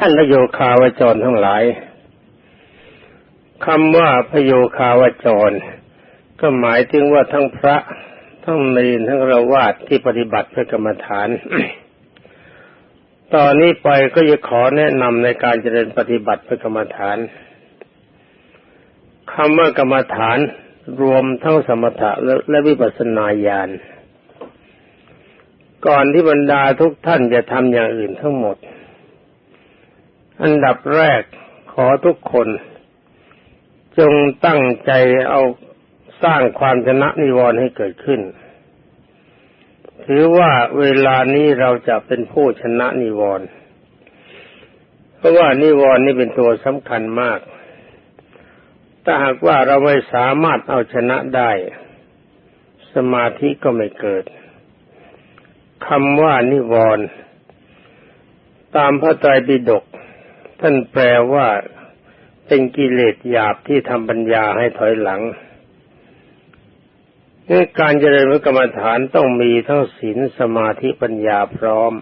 ท่านพระโยคาวจรทั้งหลายคำว่าพระโยคาวจร ก็หมายถึงว่าทั้งพระทั้งเนรทั้งระวาดที่ปฏิบัติเพื่อกรรมฐาน ตอนนี้ไปก็จะขอแนะนำในการเจริญปฏิบัติเพื่อกรรมฐานคำว่ากรรมฐานรวมทั้งสมถะและวิปัสสนาญาณก่อนที่บรรดาทุกท่านจะทำอย่างอื่นทั้งหมด อันดับแรกขอทุกคน จงตั้งใจเอาสร้างความชนะนิวรณ์ให้เกิดขึ้น ถือว่าเวลานี้เราจะเป็นผู้ชนะนิวรณ์เพราะว่านิวรณ์นี่เป็นตัวสำคัญมาก ถ้าหากว่าเราไม่สามารถเอาชนะได้ สมาธิก็ไม่เกิดคำว่านิวรณ์ตามพระไตรปิฎก ท่านแปลว่าเป็นกิเลสหยาบที่ทำปัญญาให้ถอยหลังนี่การเจริญวิกรรมฐานต้องมีทั้งศีลสมาธิปัญญาพร้อม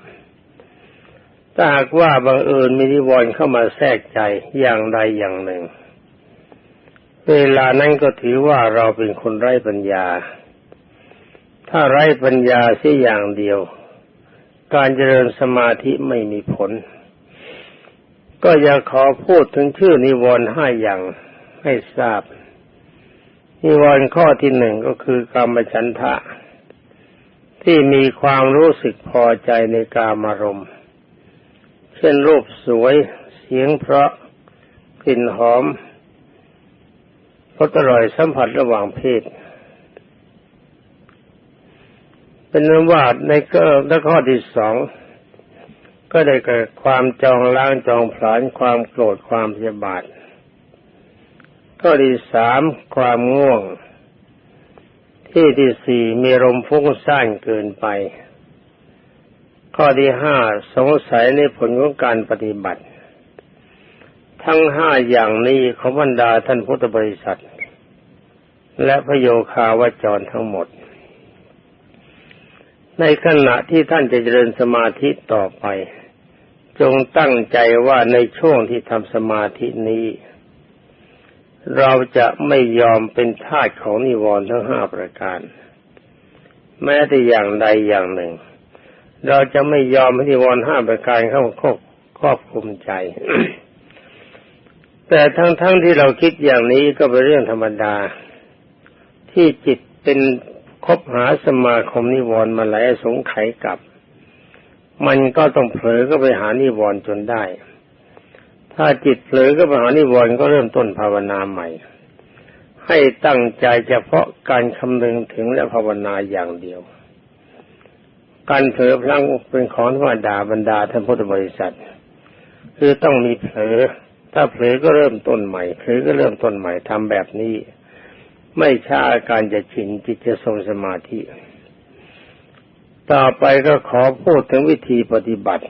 ถ้าหากว่าบังเอิญมีนิวรณ์เข้ามาแทรกใจอย่างใดอย่างหนึ่ง เวลานั้นก็ถือว่าเราเป็นคนไร้ปัญญา ถ้าไร้ปัญญาเสียอย่างเดียว การเจริญสมาธิไม่มีผล ก็อยากขอพูดถึงชื่อนิวรณ์ห้าอย่างให้ทราบ นิวรณ์ข้อที่หนึ่งก็คือกรรมฉันทะ ที่มีความรู้สึกพอใจในกามารมณ์ เช่นรูปสวย เสียงเพราะกลิ่นหอมรสอร่อยสัมผัสระหว่างเพศ เป็นนั้นว่าในข้อที่สอง ก็ได้เกิดความจองล้างจองผลาญความโกรธความพยาบาทข้อที่สามความง่วง ที่ที่สี่มีลมฟุ้งซ่านเกินไป ข้อที่ห้าสงสัยในผลของการปฏิบัติ ทั้งห้าอย่างนี้ของบรรดาท่านพุทธบริษัท และพระโยคาวจรทั้งหมด ในขณะที่ท่านจะเจริญสมาธิต่อไป จงตั้งใจว่าในช่วงที่ทำสมาธินี้ เราจะไม่ยอมเป็นทาสของนิวรณ์ทั้งห้าประการ แม้แต่อย่างใดอย่างหนึ่ง เราจะไม่ยอมให้นิวรณ์ห้าประการเข้าครอบครอบคุมใจ แต่ทั้งๆทที่เราคิดอย่างนี้ก็เป็นเรื่องธรรมดา ที่จิตเป็นคบหาสมาคมนิวรณ์มาหลายสงไขกับ มันก็ต้องเผลอก็ไปหานิวรณ์จนได้ ถ้าจิตเผลอก็ไปหานิวรณ์ก็เริ่มต้นภาวนาใหม่ ให้ตั้งใจเฉพาะการคำนึงถึงและภาวนาอย่างเดียว การเผลอพลังเป็นของธรรมดาบรรดาท่านพุทธบริษัท คือต้องมีเผลอ ถ้าเผลอก็เริ่มต้นใหม่เผลอก็เริ่มต้นใหม่ทำแบบนี้ ไม่ช้าการจะชินจิตจะทรงสมาธิ ต่อไปก็ขอพูดถึงวิธีปฏิบัติ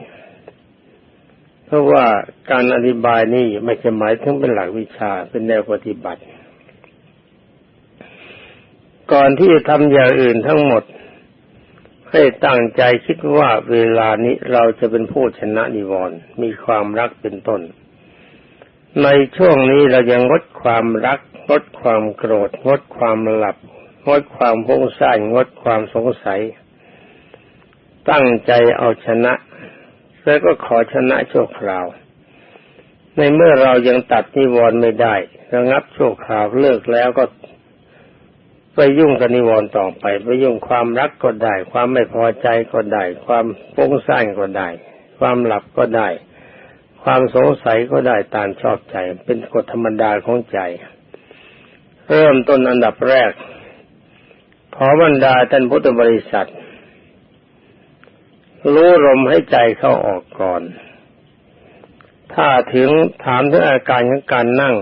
เพราะว่าการอธิบายนี้ไม่ใช่หมายถึงเป็นหลักวิชาเป็นแนวปฏิบัติ ก่อนที่จะทำอย่างอื่นทั้งหมด ให้ตั้งใจคิดว่าเวลานี้เราจะเป็นผู้ชนะนิวรณ์มีความรักเป็นต้น ในช่วงนี้เรายังงดความรักงดความโกรธงดความหลับงดความพงซ่านงดความสงสัย ตั้งใจเอาชนะ แล้วก็ขอชนะชั่วคราว ในเมื่อเรายังตัดนิวรณ์ไม่ได้ระงับชั่วคราวเลิกแล้วก็ไปยุ่งกับนิวรณ์ต่อไป ไปยุ่งความรักก็ได้ ความไม่พอใจก็ได้ ความฟุ้งซ่านก็ได้ ความหลับก็ได้ ความสงสัยก็ได้ตามชอบใจ เป็นกฎธรรมดาของใจ เริ่มต้นอันดับแรก ขอบรรดาท่านพุทธบริษัท รู้ลมให้ใจเข้าออกก่อน ถ้าถึงถามถึงอาการของการนั่ง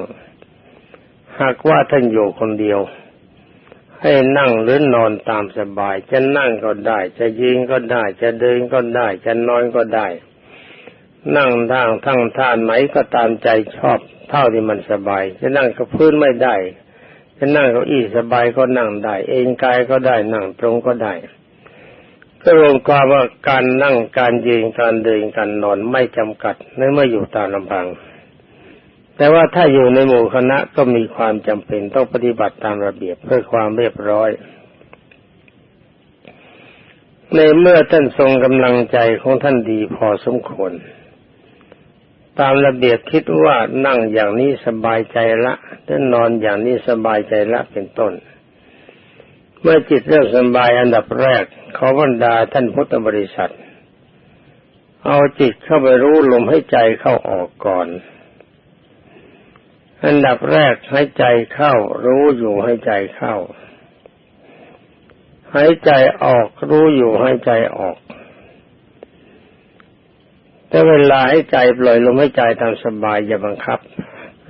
หากว่าท่านอยู่คนเดียว ให้นั่งหรือนอนตามสบาย จะนั่งก็ได้ จะยืนก็ได้ จะเดินก็ได้ จะนอนก็ได้ นั่งทางทั้งท่านไหนก็ตามใจชอบ เท่าที่มันสบาย จะนั่งกับพื้นไม่ได้ จะนั่งเก้าอี้สบายก็นั่งได้ เองกายก็ได้นั่งตรงก็ได้ รวมความว่าการนั่งการยืนการเดินการนอนไม่จำกัดในเมื่ออยู่ตามลำพัง แต่ว่าถ้าอยู่ในหมู่คณะก็มีความจำเป็นต้องปฏิบัติตามระเบียบเพื่อความเรียบร้อย ในเมื่อท่านทรงกำลังใจของท่านดีพอสมควร ตามระเบียบคิดว่านั่งอย่างนี้สบายใจละถ้านอนอย่างนี้สบายใจละเป็นต้น เมื่อจิตเริ่มสบายอันดับแรก ขอบรรดาท่านพุทธบริษัท เอาจิตเข้าไปรู้ลมให้ใจเข้าออกก่อน อันดับแรกให้ใจเข้า รู้อยู่ให้ใจเข้าหายใจออกรู้อยู่ให้ใจออก แต่เวลาให้ใจปล่อยลมให้ใจตามสบายอย่าบังคับ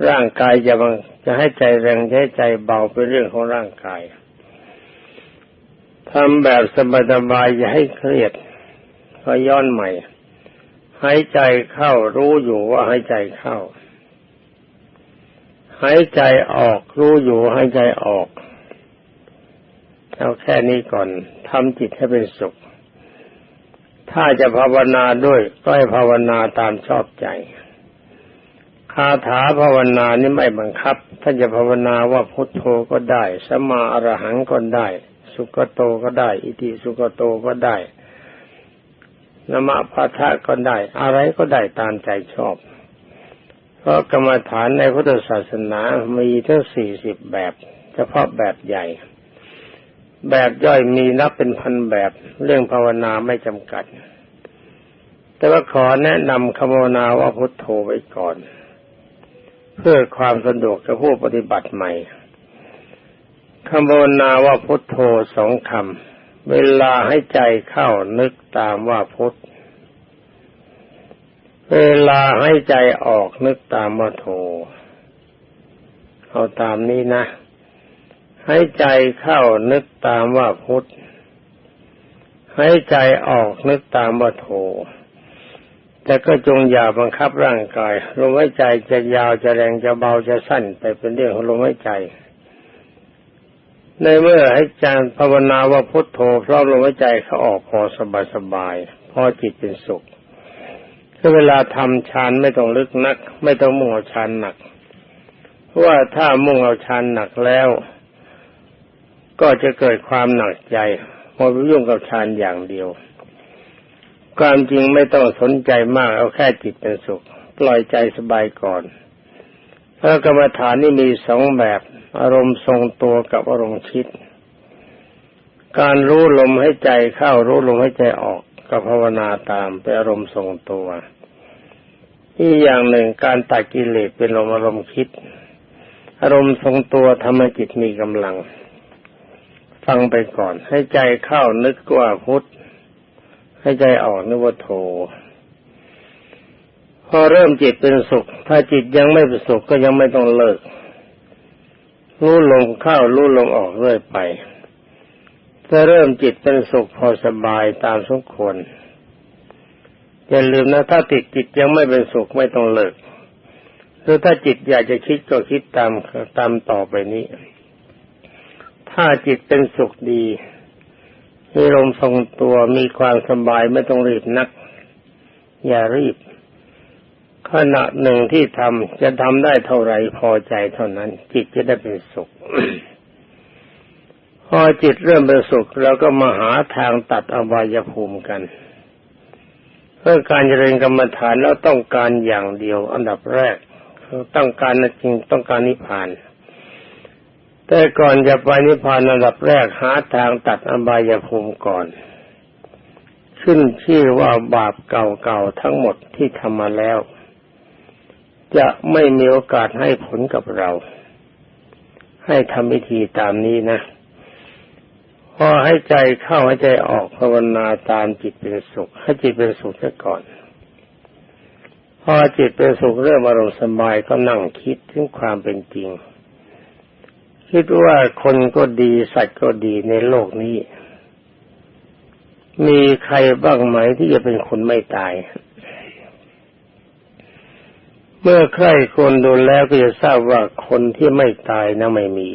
ร่างกายอย่าบังจะให้ใจแรงจะให้ใจเบาเป็นเรื่องของร่างกาย ทำแบบสบายๆอย่าให้เครียดก็ย้อนใหม่หายใจเข้ารู้อยู่ว่าหายใจเข้าหายใจออกรู้อยู่หายใจออกเอาแค่นี้ก่อนทำจิตให้เป็นสุข ถ้าจะภาวนาด้วยก็ให้ภาวนาตามชอบใจคาถาภาวนานี่ไม่บังคับ ถ้าจะภาวนาว่าพุทโธก็ได้สมาอรหังก็ได้ สุกโตก็ได้ อิติสุกโตก็ได้นมะพัทะก็ได้ อะไรก็ได้ตามใจชอบ เพราะกรรมฐานในพุทธศาสนามีทั้งสี่สิบแบบ เฉพาะแบบใหญ่ แบบย่อยมีนับเป็นพันแบบ เรื่องภาวนาไม่จำกัด แต่ว่าขอแนะนำคำภาวนาว่าพุทโธไว้ก่อน เพื่อความสะดวกกับผู้ปฏิบัติใหม่ คำภาวนาว่าพุทโธสองคำ เวลาให้ใจเข้านึกตามว่าพุท เวลาให้ใจออกนึกตามว่าโธเอาตามนี้นะ ให้ใจเข้านึกตามว่าพุท ให้ใจออกนึกตามว่าโธแต่ก็จงอย่าบังคับร่างกายลมหายใจจะยาวจะแรงจะเบาจะสั้นไปเป็นเรื่องของลมหายใจ ในเมื่อให้จารภาวนาว่าพุทโธพร้อมลมหายใจเขาออกพอสบายสบายพอจิตเป็นสุขคือเวลาทำฌานไม่ต้องลึกนัก ไม่ต้องมุ่งเอาฌานหนักเพราะว่าถ้ามุ่งเอาฌานหนักแล้ว ก็จะเกิดความหนักใจพอไปยุ่งกับฌานอย่างเดียวความจริงไม่ต้องสนใจมากเอาแค่จิตเป็นสุข ปล่อยใจสบายก่อน พระกรรมฐานนี่มีสองแบบ อารมณ์ทรงตัวกับอารมณ์คิด การรู้ลมให้ใจเข้ารู้ลมให้ใจออกกับภาวนาตามเป็นอารมณ์ทรงตัวอีกอย่างหนึ่งการตัดกิเลสเป็นลมอารมณ์คิด อารมณ์ทรงตัวทำให้จิตมีกำลัง ฟังไปก่อน ให้ใจเข้านึกว่าพุทธให้ใจออกนึกว่าโท พอเริ่มจิตเป็นสุข ถ้าจิตยังไม่เป็นสุขก็ยังไม่ต้องเลิก รู้ลมเข้ารู้ลมออกเรื่อยไปถ้าเริ่มจิตเป็นสุขพอสบายตามสมควรอย่าลืมนะถ้าติดจิตยังไม่เป็นสุขไม่ต้องเลิกหรือถ้าจิตอยากจะคิดก็คิดตามตามต่อไปนี้ ถ้าจิตเป็นสุขดีมีลมทรงตัวมีความสบายไม่ต้องรีบนัก อย่ารีบ ขณะหนึ่งที่ทำจะทำได้เท่าไรพอใจเท่านั้น จิตจะได้เป็นสุข พอจิตเริ่มเป็นสุขเราก็มาหาทางตัดอบายภูมิกัน เพื่อการเจริญกรรมฐานแล้วต้องการอย่างเดียว อันดับแรกต้องการจริงต้องการนิพพาน แต่ก่อนจะไปนิพพานอันดับแรกหาทางตัดอบายภูมิก่อนขึ้นชื่อว่าบาปเก่าๆทั้งหมดที่ทำมาแล้ว จะไม่มีโอกาสให้ผลกับเรา ให้ทำวิธีตามนี้นะ พอให้ใจเข้าให้ใจออกภาวนาตามจิตเป็นสุข ให้จิตเป็นสุขซะก่อน พอจิตเป็นสุขเริ่มอารมณ์สบายก็นั่งคิดถึงความเป็นจริง คิดว่าคนก็ดีสัตว์ก็ดีในโลกนี้ มีใครบ้างไหมที่จะเป็นคนไม่ตาย เมื่อใครคนดูแล้วก็จะทราบว่าคนที่ไม่ตายนะไม่มี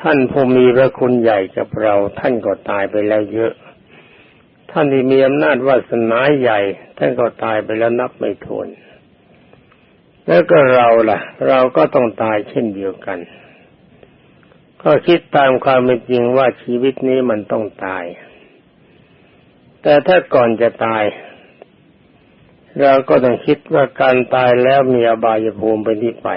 ท่านผู้มีพระคุณใหญ่กับเรา ท่านก็ตายไปแล้วเยอะ ท่านที่มีอำนาจวาสนาใหญ่ ท่านก็ตายไปแล้วนับไม่ถ้วนแล้วก็เราล่ะ เราก็ต้องตายเช่นเดียวกัน ก็คิดตามความเป็นจริงว่าชีวิตนี้มันต้องตาย แต่ถ้าก่อนจะตาย เราก็ต้องคิดว่าการตายแล้วมีอบายภูมิเป็นที่ไป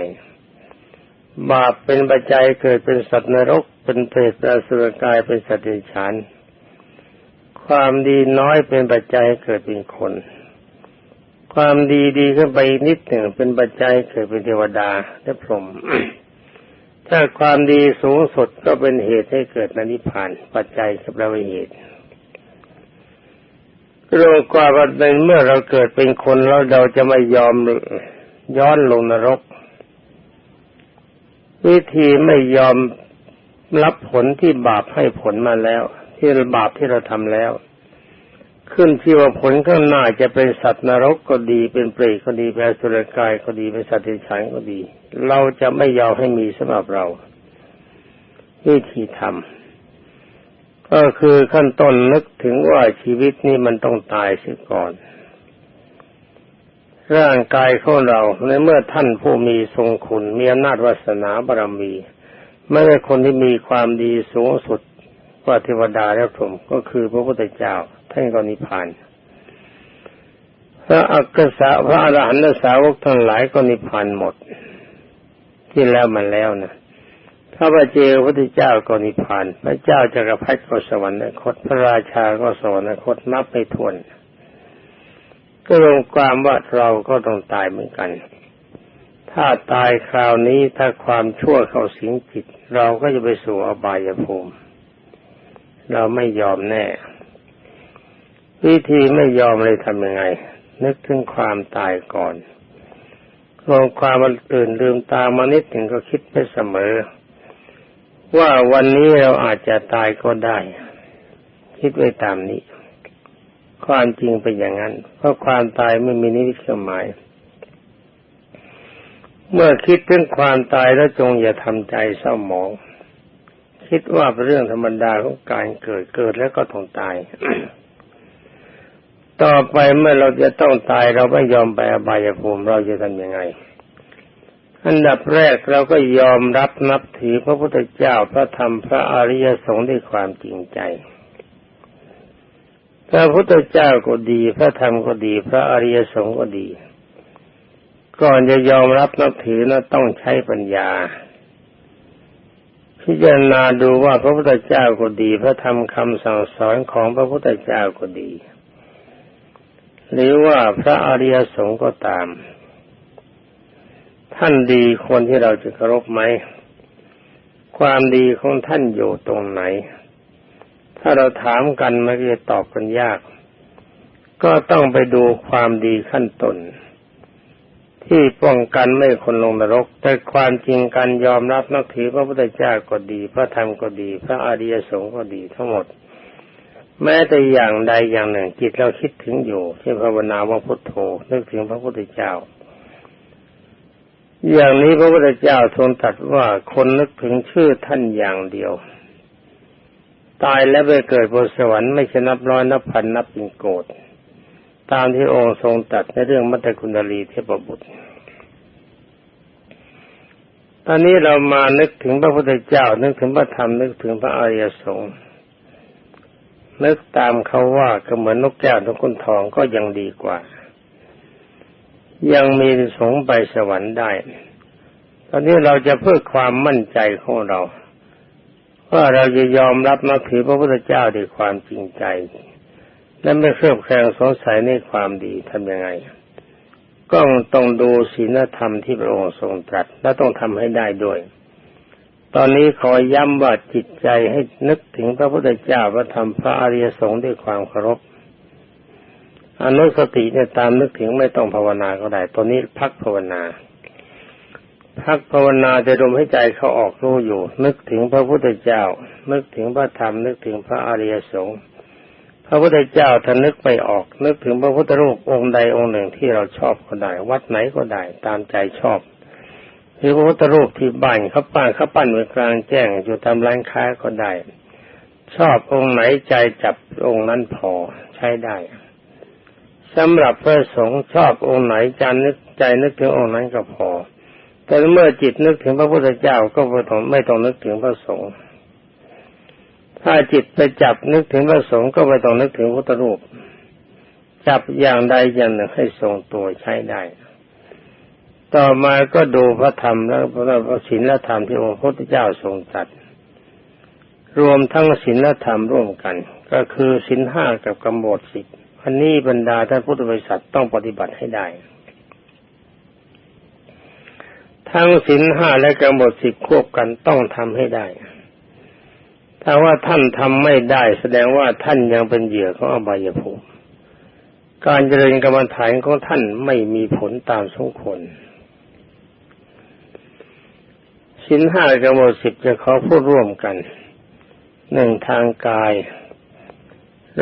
บาปเป็นปัจจัยเกิดเป็นสัตว์นรก เป็นเปรตเป็นสุรกายเป็นสัตว์เดรัจฉานความดีน้อยเป็นปัจจัยเกิดเป็นคน ความดีดีขึ้นไปนิดหนึ่งเป็นปัจจัยเกิดเป็นเทวดาและพรหมถ้าความดีสูงสุดก็เป็นเหตุให้เกิดนิพพาน ปัจจัยกับเราเหตุ โรวมกว่าว่าในเมื่อเราเกิดเป็นคนแล้วเราจะไม่ยอมย้อนลงนรก วิธีไม่ยอมรับผลที่บาปให้ผลมาแล้ว ที่บาปที่เราทำแล้ว ขึ้นที่ว่าผลข้างหน้าจะเป็นสัตว์นรกก็ดีเป็นเปรตก็ดีเป็นสุรกายก็ดีเป็นสัตว์ที่ฉันก็ดี เราจะไม่ยอมให้มีสำหรับเรา วิธีทำ ก็คือขั้นต้นนึกถึงว่าชีวิตนี้มันต้องตายเสียก่อน ร่างกายของเราในเมื่อท่านผู้มีทรงคุณมีอำนาจวาสนาบารมี ไม่ใช่คนที่มีความดีสูงสุดกว่าเทวดาและพรหมก็คือพระพุทธเจ้าท่านก็นิพพานพระอักษะพระอรหันตสาวกทั้งหลายก็นิพพานหมด ที่แล้วมันแล้วนะ พระบาเจพระพุทธเจ้าก็นิพพาน พระเจ้าจักรพรรดิก็สวรรคต พระราชาก็สวรรคตนับไม่ถ้วน ก็ลงความว่าเราก็ต้องตายเหมือนกัน ถ้าตายคราวนี้ถ้าความชั่วเข้าสิงจิต เราก็จะไปสู่อบายภูมิ เราไม่ยอมแน่ วิธีไม่ยอมเลยทำยังไง นึกถึงความตายก่อนลงความมันตื่นลืมตามานิดหนึ่งก็คิดไปเสมอ ว่าวันนี้เราอาจจะตายก็ได้ คิดไว้ตามนี้ ความจริงเป็นอย่างนั้น เพราะความตายไม่มีนิวิตหมาย เมื่อคิดถึงความตายแล้วจงอย่าทำใจเศร้าหมอง คิดว่าเป็นเรื่องธรรมดาของการเกิดเกิดแล้วก็ต้องตาย ต่อไปเมื่อเราจะต้องตายเราไม่ยอมไปอบายภูมิเราจะทำยังไง อันดับแรกเราก็ยอมรับนับถือพระพุทธเจ้าพระธรรมพระอริยสงฆ์ด้วยความจริงใจพระพุทธเจ้าก็ดี พระธรรมก็ดี พระอริยสงฆ์ก็ดี ก่อนจะยอมรับนับถือนะต้องใช้ปัญญา พิจารณาดูว่าพระพุทธเจ้าก็ดี พระธรรมคำสั่งสอนของพระพุทธเจ้าก็ดี หรือว่าพระอริยสงฆ์ก็ตาม ท่านดีคนที่เราจะเคารพไหม ความดีของท่านอยู่ตรงไหน ถ้าเราถามกันมันจะตอบกันยาก ก็ต้องไปดูความดีขั้นต้นที่ป้องกันไม่คนลงนรก แต่ความจริงการยอมรับนับถือพระพุทธเจ้าก็ดี พระธรรมก็ดี พระอริยสงฆ์ก็ดีทั้งหมด แม้แต่อย่างใดอย่างหนึ่งจิตเราคิดถึงอยู่เช่นภาวนาว่าพุทโธนึกถึงพระพุทธเจ้า อย่างนี้พระพุทธเจ้าทรงตรัสว่าคนนึกถึงชื่อท่านอย่างเดียว ตายแล้วไปเกิดบนสวรรค์ไม่ใช่นับร้อยนับพันนับเป็นโกดตามที่องค์ทรงตัดในเรื่องมัตตคุณลีเทพบุตร ตอนนี้เรามานึกถึงพระพุทธเจ้า นึกถึงพระธรรมนึกถึงพระอริยสงฆ์นึกตามเขาว่าก็เหมือนนกแก้วนกขุนทองก็ยังดีกว่า ยังมีสงไปสวรรค์ได้ ตอนนี้เราจะเพื่อความมั่นใจของเรา ว่าเราจะยอมรับนับถือพระพุทธเจ้าด้วยความจริงใจ และไม่เครือบแคลงสงสัยในความดีทำยังไง ก็ต้องดูศีลธรรมที่พระองค์ทรงตรัส และต้องทำให้ได้ด้วย ตอนนี้ขอย้ำว่าจิตใจให้นึกถึงพระพุทธเจ้าพระธรรมพระอริยสงฆ์ด้วยความเคารพ อนุสติเนี่ยตามนึกถึงไม่ต้องภาวนาก็ได้ ตอนนี้พักภาวนา พักภาวนาจะลมให้ใจเขาออกรู้อยู่ นึกถึงพระพุทธเจ้า นึกถึงพระธรรม นึกถึงพระอริยสงฆ์ พระพุทธเจ้าท่านนึกไม่ออก นึกถึงพระพุทธรูปองค์ใดองค์หนึ่งที่เราชอบก็ได้ วัดไหนก็ได้ ตามใจชอบ หรือพระพุทธรูปที่บ้านเขาปั้นเขาปั้นไว้กลางแจ้งอยู่ตามร้านค้าก็ได้ ชอบองค์ไหนใจจับองค์นั้นพอใช้ได้ สำหรับพระสงฆ์ชอบองค์ไหนใจนึกใจนึกถึงองค์นั้นก็พอ แต่เมื่อจิตนึกถึงพระพุทธเจ้าก็ไม่ต้องไม่ต้องนึกถึงพระสงฆ์ถ้าจิตไปจับนึกถึงพระสงฆ์ก็ไม่ต้องนึกถึงพุทธรูป จับอย่างใดอย่างหนึ่งให้ทรงตัวใช้ได้ ต่อมาก็ดูพระธรรมแล้วพระศีลและธรรมที่องค์พระพุทธเจ้าทรงตรัสรวมทั้งศีลและธรรมร่วมกัน ก็คือศีลห้ากับกำหนดสิบ อันนี้บรรดาท่านพุทธบริษัทต้องปฏิบัติให้ได้ ทั้งศีลห้าและกำหนดสิบควบกันต้องทำให้ได้ ถ้าว่าท่านทำไม่ได้ แสดงว่าท่านยังเป็นเหยื่อของอบายภูมิการเจริญกรรมฐานของท่านไม่มีผลตามสมควรสินห้ากำหนดสิบจะขอพูดร่วมกันหนึ่งทางกาย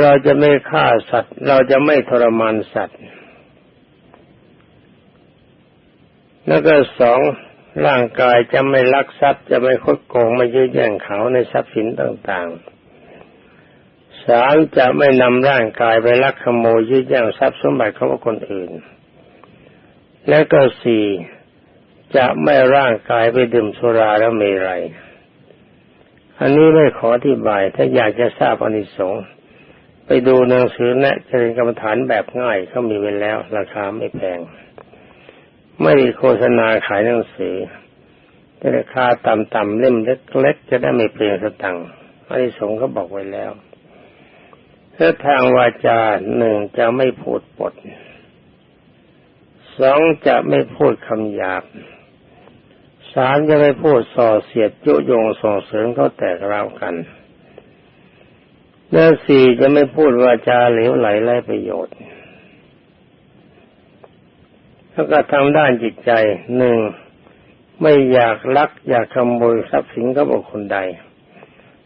เราจะไม่ฆ่าสัตว์ เราจะไม่ทรมานสัตว์ แล้วก็สองร่างกายจะไม่ลักทรัพย์ จะไม่คดโกงไม่ยื้อแย่งเขาในทรัพย์สินต่างๆสามจะไม่นำร่างกายไปลักขโมยยื้อแย่งทรัพย์สมบัติของคนอื่น แล้วก็สี่จะไม่ร่างกายไปดื่มสุราแล้วเมรัยอันนี้ไม่ขออธิบายถ้าอยากจะทราบอนิสงส์ ไปดูหนังสือแนะเจริญกรรมฐานแบบง่ายเขามีไว้แล้ว ราคาไม่แพง ไม่ได้โฆษณาขายหนังสือแต่ราคาต่ำๆเล่มเล็กๆจะได้ไม่เปลี่ยนสตังค์อันนี้สงเขาบอกไว้แล้วถ้าทางวาจาหนึ่งจะไม่พูดปดสองจะไม่พูดคำหยาบสามจะไม่พูดส่อเสียดยุยงส่งเสริมเขาแตกราวกัน และสี่จะไม่พูดวาจาเหลวไหลไร้ประโยชน์แล้วก็ทางด้านจิตใจหนึ่งไม่อยากลัก อยากขโมยทรัพย์สินของบุคคลใด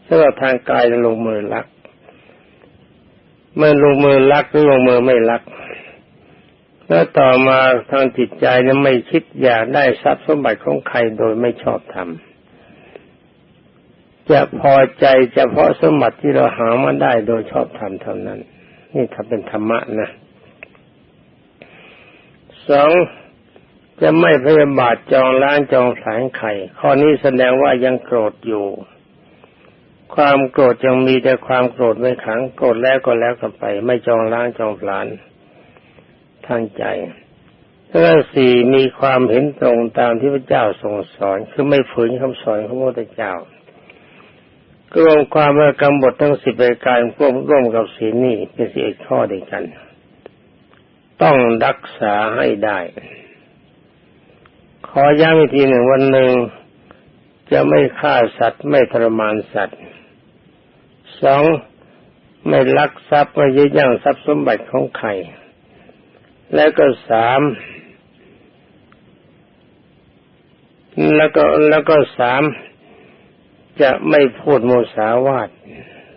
สำหรับทางกายจะลงมือลักเมื่อลงมือลักหรือลงมือไม่ลัก แล้วต่อมาทางจิตใจนั้นไม่คิดอยากได้ทรัพย์สมบัติของใครโดยไม่ชอบทำ จะพอใจเฉพาะสมบัติที่เราหามาได้โดยชอบธรรมเท่านั้น นี่ถ้าเป็นธรรมะนะสองจะไม่พยาบาทจองล้างจองผลายไข่ข้อนี้แสดงว่ายังโกรธอยู่ ความโกรธยังมีแต่ความโกรธไม่ขังโกรธแล้วก็แล้วกันไป ไม่จองล้างจองผลานทางใจแล้วสี่มีความเห็นตรงตามที่พระเจ้าทรงสอนคือไม่ฝืนคำสอนของพระพุทธเจ้า รวมความว่ากรรมบททั้งสิบรายการร่วมร่วมกับศีลนี่เป็นสิบข้อเดียวกัน ต้องรักษาให้ได้ ขอย้ำอีกทีหนึ่งวันหนึ่งจะไม่ฆ่าสัตว์ไม่ทรมานสัตว์สองไม่ลักทรัพย์ไม่ยึดยั่งทรัพย์สมบัติของใคร แล้วก็สามแล้วก็แล้วก็สาม จะไม่พูดโมสาวาท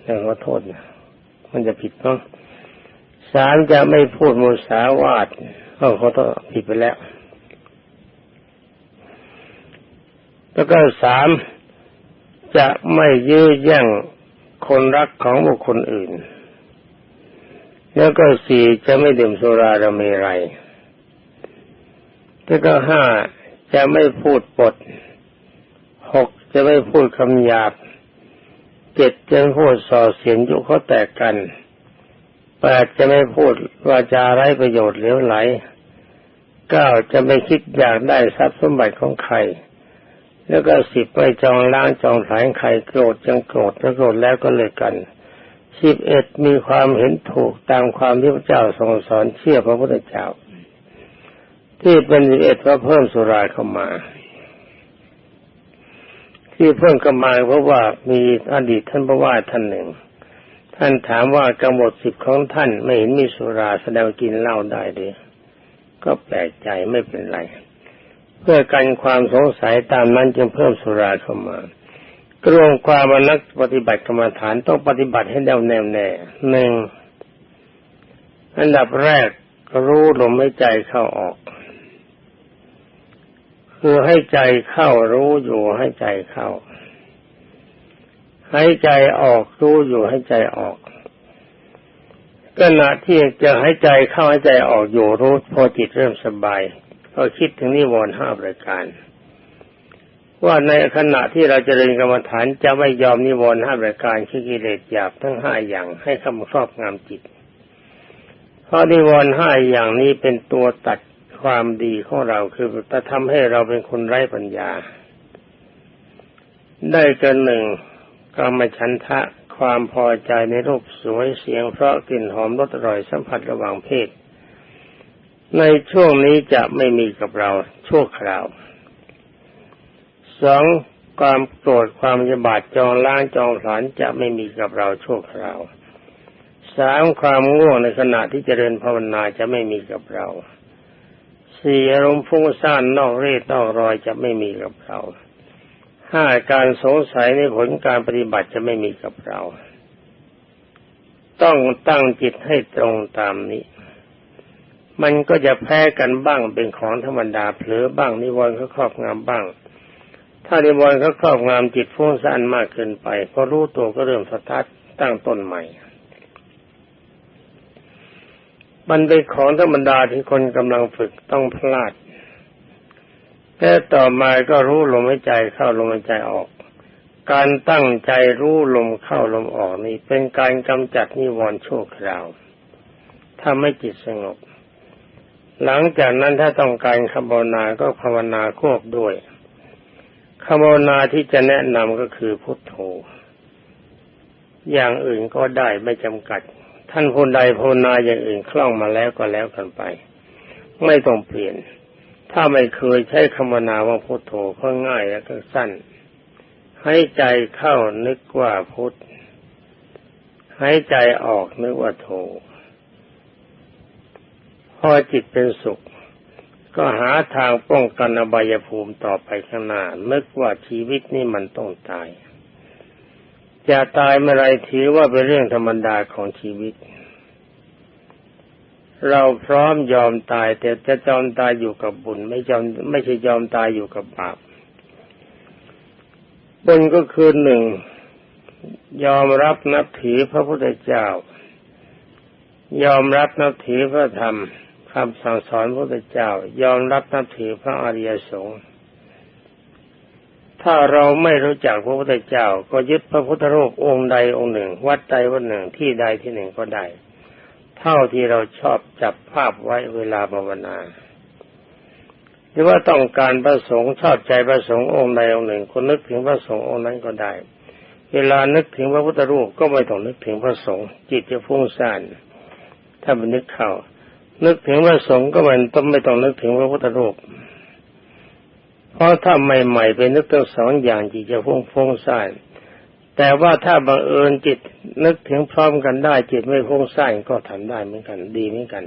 แต่ขอโทษนะมันจะผิดมั้งสามจะไม่พูดโมสาวาทเขาเขาต้องผิดไปแล้ว แล้วก็สามจะไม่ยื้อแย่งคนรักของบุคคลอื่น แล้วก็สี่จะไม่ดื่มสุราระเมรัยแล้วก็ห้าจะไม่พูดปดหก จะไม่พูดคำหยาบเจ็ดจะไม่พูดส่อเสียงยุเขาแตกกันแปดจะไม่พูดวาจาไร้ประโยชน์เหลวไหลเก้าจะไม่คิดอยากได้ทรัพย์สมบัติของใคร แล้วก็สิบไม่จองล้างจองผลายใครโกรธจังโกรธแล้วโกรธแล้วก็เลยกันสิบเอ็ดมีความเห็นถูกตามความที่พระเจ้าทรงสอนเชื่อพระพุทธเจ้า ที่เป็นสิบเอ็ดว่าเพิ่มสุราเข้ามา ที่เพิ่งกำมาเพราะว่ามีอดีตท่านพระว่าท่านหนึ่ง ท่านถามว่ากำหนดสิบของท่านไม่เห็นมีสุราแสดงกินเหล้าได้เลยก็แปลกใจไม่เป็นไร เพื่อกันความสงสัยตามนั้นจึงเพิ่มสุราเข้ามากรวงความนักปฏิบัติกรรมฐานต้องปฏิบัติให้แน่วแน่แน่หนึ่งอันดับแรกรู้ลมหายใจเข้าออก คือให้ใจเข้ารู้อยู่ให้ใจเข้า ใหายใจออกรู้อยู่ใหายใจออกขณะที่จะใหายใจเข้าใหายใจออกอยู่รู้พอจิตเริ่มสบายก็คิดถึงนิวรณ์ห้าประการ ว่าในขณะที่เราจะเจริญกรรมฐานจะไม่ยอมนิวรณ์ห้าประการคือกิเลสหยาบทั้งห้าอย่างให้เข้ามาครอบงำจิตเพราะนิวรณ์ห้าอย่างนี้เป็นตัวตัด ความดีของเราคือจะทำให้เราเป็นคนไร้ปัญญา ได้เกินหนึ่งกรรมฉันทะความพอใจในรูปสวยเสียงเพราะกลิ่นหอมรสอร่อยสัมผัสระหว่างเพศ ในช่วงนี้จะไม่มีกับเราชั่วคราวสองความโกรธความยบาดจองล้างจองผลานจะไม่มีกับเราชั่วคราวสามความง่วงในขณะที่เจริญภาวนาจะไม่มีกับเรา สี่อารมณ์ฟุ้งซ่านนอกเรศนอกรอยจะไม่มีกับเราห้าการสงสัยในผลการปฏิบัติจะไม่มีกับเรา ต้องตั้งจิตให้ตรงตามนี้ มันก็จะแพ้กันบ้างเป็นของธรรมดาเผลอบ้างนิวรณ์เขาครอบงำบ้าง ถ้านิวรณ์เขาครอบงำจิตฟุ้งซ่านมากเกินไปพอรู้ตัวก็เริ่มสตาร์ทตั้งต้นใหม่ มันเป็นของธรรมดาที่คนกำลังฝึกต้องพลาดและต่อมาก็รู้ลมหายใจเข้าลมหายใจออก การตั้งใจรู้ลมเข้าลมออกนี่เป็นการกำจัดนิวรณ์ชั่วคราวทำให้จิตสงบ หลังจากนั้นถ้าต้องการคำภาวนาก็ภาวนาควบด้วยคำภาวนาที่จะแนะนำก็คือพุทโธอย่างอื่นก็ได้ไม่จำกัด ท่านผู้ใดภาวนาอย่างอื่นคล่องมาแล้วก็แล้วกันไป ไม่ต้องเปลี่ยน ถ้าไม่เคยใช้คำนาว่าพุทโธก็ง่ายและก็สั้น ให้ใจเข้านึกว่าพุทให้ใจออกนึกว่าโธพอจิตเป็นสุข ก็หาทางป้องกันอบายภูมิต่อไปข้างหน้านึกว่าชีวิตนี่มันต้องตาย จะตายเมื่อไรถือว่าเป็นเรื่องธรรมดาของชีวิต เราพร้อมยอมตาย แต่จะยอมตายอยู่กับบุญ ไม่ยอมไม่ใช่ยอมตายอยู่กับบาปบุญก็คือหนึ่งยอมรับนับถือพระพุทธเจ้า ยอมรับนับถือพระธรรมคำสั่งสอนพระพุทธเจ้า ยอมรับนับถือพระอริยสงฆ์ ถ้าเราไม่รู้จักพระพุทธเจ้า ก็ยึดพระพุทธรูปองค์ใดองค์หนึ่ง วัดใดวัดหนึ่งที่ใดที่หนึ่งก็ได้ เท่าที่เราชอบจับภาพไว้เวลาภาวนาหรือว่าต้องการประสงค์ชอบใจประสงค์องค์ใดองค์หนึ่งคนนึกถึงพระสงฆ์องค์นั้นก็ได้ เวลานึกถึงพระพุทธรูปก็ไม่ต้องนึกถึงพระสงฆ์จิตจะฟุ้งซ่านถ้ามันนึกเข้านึกถึงพระสงฆ์ก็มันต้องไม่ต้องนึกถึงพระพุทธรูป เพราะถ้าใหม่ๆไปนึกทั้งสองอย่างจิตจะฟุ้งฟุ้งซ่านแต่ว่าถ้าบังเอิญจิตนึกถึงพร้อมกันได้ จิตไม่พุ่งสร้างก็ทำได้เหมือนกัน ดีเหมือนกัน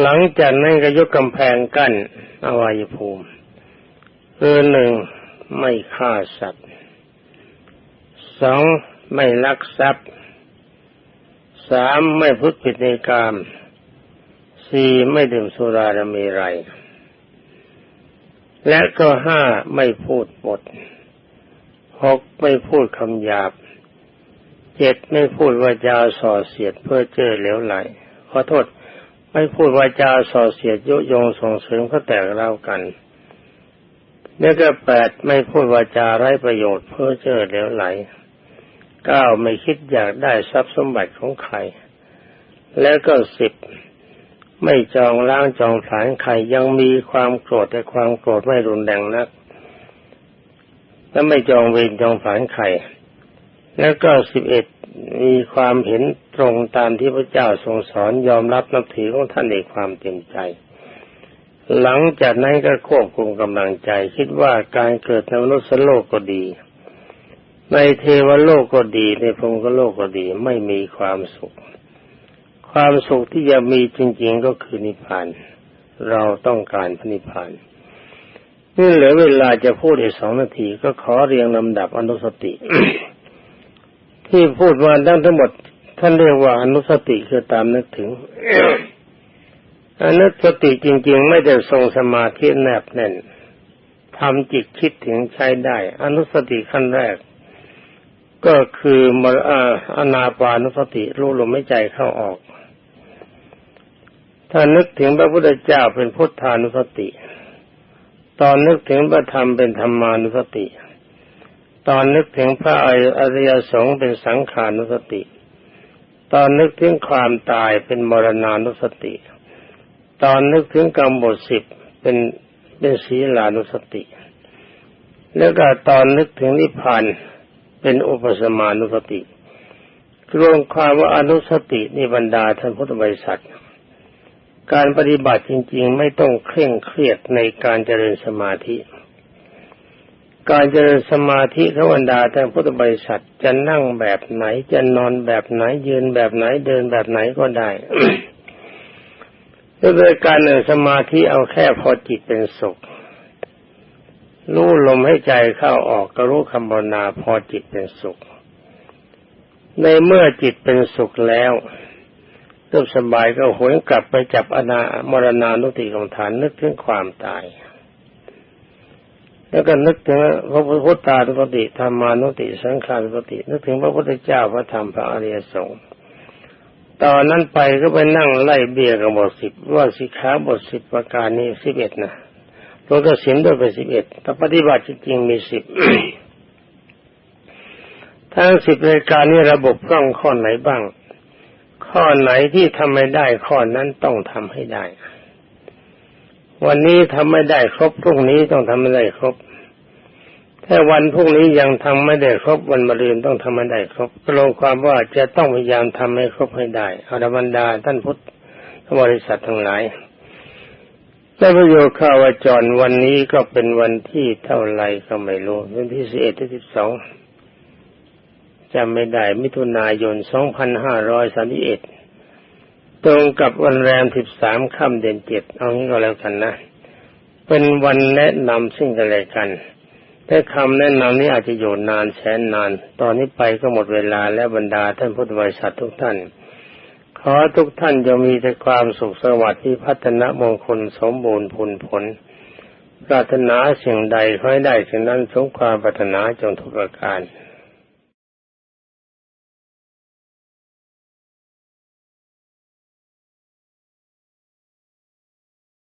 หลังจากนั้นก็ยกกำแพงกั้นอวัยภูมิคือหนึ่งไม่ฆ่าสัตว์สองไม่ลักทรัพย์สามไม่พุทธผิดในกามสี่ไม่ดื่มสุราเมรัย และก็ห้าไม่พูดปดหกไม่พูดคำหยาบเจ็ดไม่พูดวาจาส่อเสียดเพื่อเจ้อเหลวไหลขอโทษ ไม่พูดวาจาส่อเสียดยุยงส่งเสริมเขาแตกเล่ากันแล้วก็แปดไม่พูดวาจาไร้ประโยชน์เพื่อเจ้อเหลวไหลเก้าไม่คิดอยากได้ทรัพย์สมบัติของใคร แล้วก็สิบ ไม่จองล้างจองผลานใครยังมีความโกรธแต่ความโกรธไม่รุนแรงนัก และไม่จองเวรจองฝันใครแล้วก็สิบเอ็ดมีความเห็นตรงตามที่พระเจ้าทรงสอนยอมรับนับถือของท่านในความเต็มใจ หลังจากนั้นก็ควบคุมกำลังใจ คิดว่าการเกิดในมนุษย์โลกก็ดี ในเทวโลกก็ดีในพรหมโลกก็ดีไม่มีความสุข ความสุขที่จะมีจริง ๆก็คือนิพพาน เราต้องการพระนิพพานนี่เหลือเวลาจะพูดอีกสองนาทีก็ขอเรียงลำดับอนุสติ ที่พูดมาทั้งทั้งหมด ท่านเรียกว่าอนุสติคือตามนึกถึงอนุสติจริง ๆ ไม่ได้ทรงสมาธิแนบแน่นทำจิตคิดถึงใช้ได้ อนุสติขั้นแรก ก็คือมรอนาปานุสติรู้ลมหายใจเข้าออก ถ้านึกถึงพระพุทธเจ้าเป็นพุทธานุสติ ตอนนึกถึงพระธรรมเป็นธรรมานุสติ ตอนนึกถึงพระอริยสงฆ์เป็นสังขานุสติ ตอนนึกถึงความตายเป็นมรณานุสติ ตอนนึกถึงกรรมบทสิบเป็นเป็นศีลานุสติ แล้วก็ตอนนึกถึงนิพพานเป็นอุปสมานุสติรวมความว่าอนุสตินิบรรดาท่านพุทธบริษัท การปฏิบัติจริง ๆ ไม่ต้องเคร่งเครียดในการเจริญสมาธิ การเจริญสมาธิขบรรดาท่พุทธบริษัทจะนั่งแบบไหนจะนอนแบบไหนยืนแบบไหนเดินแบบไหนก็ได้โดยการหนึ่งสมาธิเอาแค่พอจิตเป็นสุขรู้ลมให้ใจเข้าออกก็รู้คำบรรณาพอจิตเป็นสุข ในเมื่อจิตเป็นสุขแล้ว รูปสบายก็หวนกลับไปจับอนามรณานุติของฐานนึกถึงความตาย แล้วก็นึกถึงพระพุทธานุสติธรรมานุติสังขานุสตินึกถึงพระพุทธเจ้าพระธรรมพระอริยสงฆ์ตอนนั้นไปก็ไปนั่งไล่เบี้ยกับบทสิบว่าสิขาบทสิบประการนี้สิบเอ็ดนะตัวกสินด้วยเป็นสิบเอ็ดแต่ปฏิบัติจริงมีสิบทั้งสิบรายการนี้ระบบกล้องข้อไหนบ้าง ข้อไหนที่ทำไม่ได้ข้อนั้นต้องทำให้ได้ วันนี้ทำไม่ได้ครบพรุ่งนี้ต้องทำไม่ได้ครบถ้าวันพรุ่งนี้ยังทำไม่ได้ครบวันมะรืนต้องทำให้ได้ครบกลงความว่าจะต้องพยายามทำให้ครบให้ได้อรบรรดาท่านพุทธบริษัททั้งหลายได้ประโยชน์ข่าวจรวันนี้ก็เป็นวันที่เท่าไรก็ไม่รู้วันที่สิบเอ็ดที่สิบสอง จำไม่ได้ มิถุนายนสองพันห้าร้อยสามสิบเอ็ดตรงกับวันแรมสิบสามค่ำเดือนเจ็ดเอางี้ก็แล้วกันนะ เป็นวันแนะนำซึ่งกันและกันแต่คำแนะนำนี้อาจจะอยู่นานแสนนาน ตอนนี้ไปก็หมดเวลาและบรรดาท่านพุทธบริษัททุกท่าน ขอทุกท่านจะมีแต่ความสุขสวัสดิ์ที่พัฒนามงคลสมบูรณ์ผลผล ปรารถนาสิ่งใดขอให้ได้สิ่งนั้นสมความปรารถนาจงทุกประการ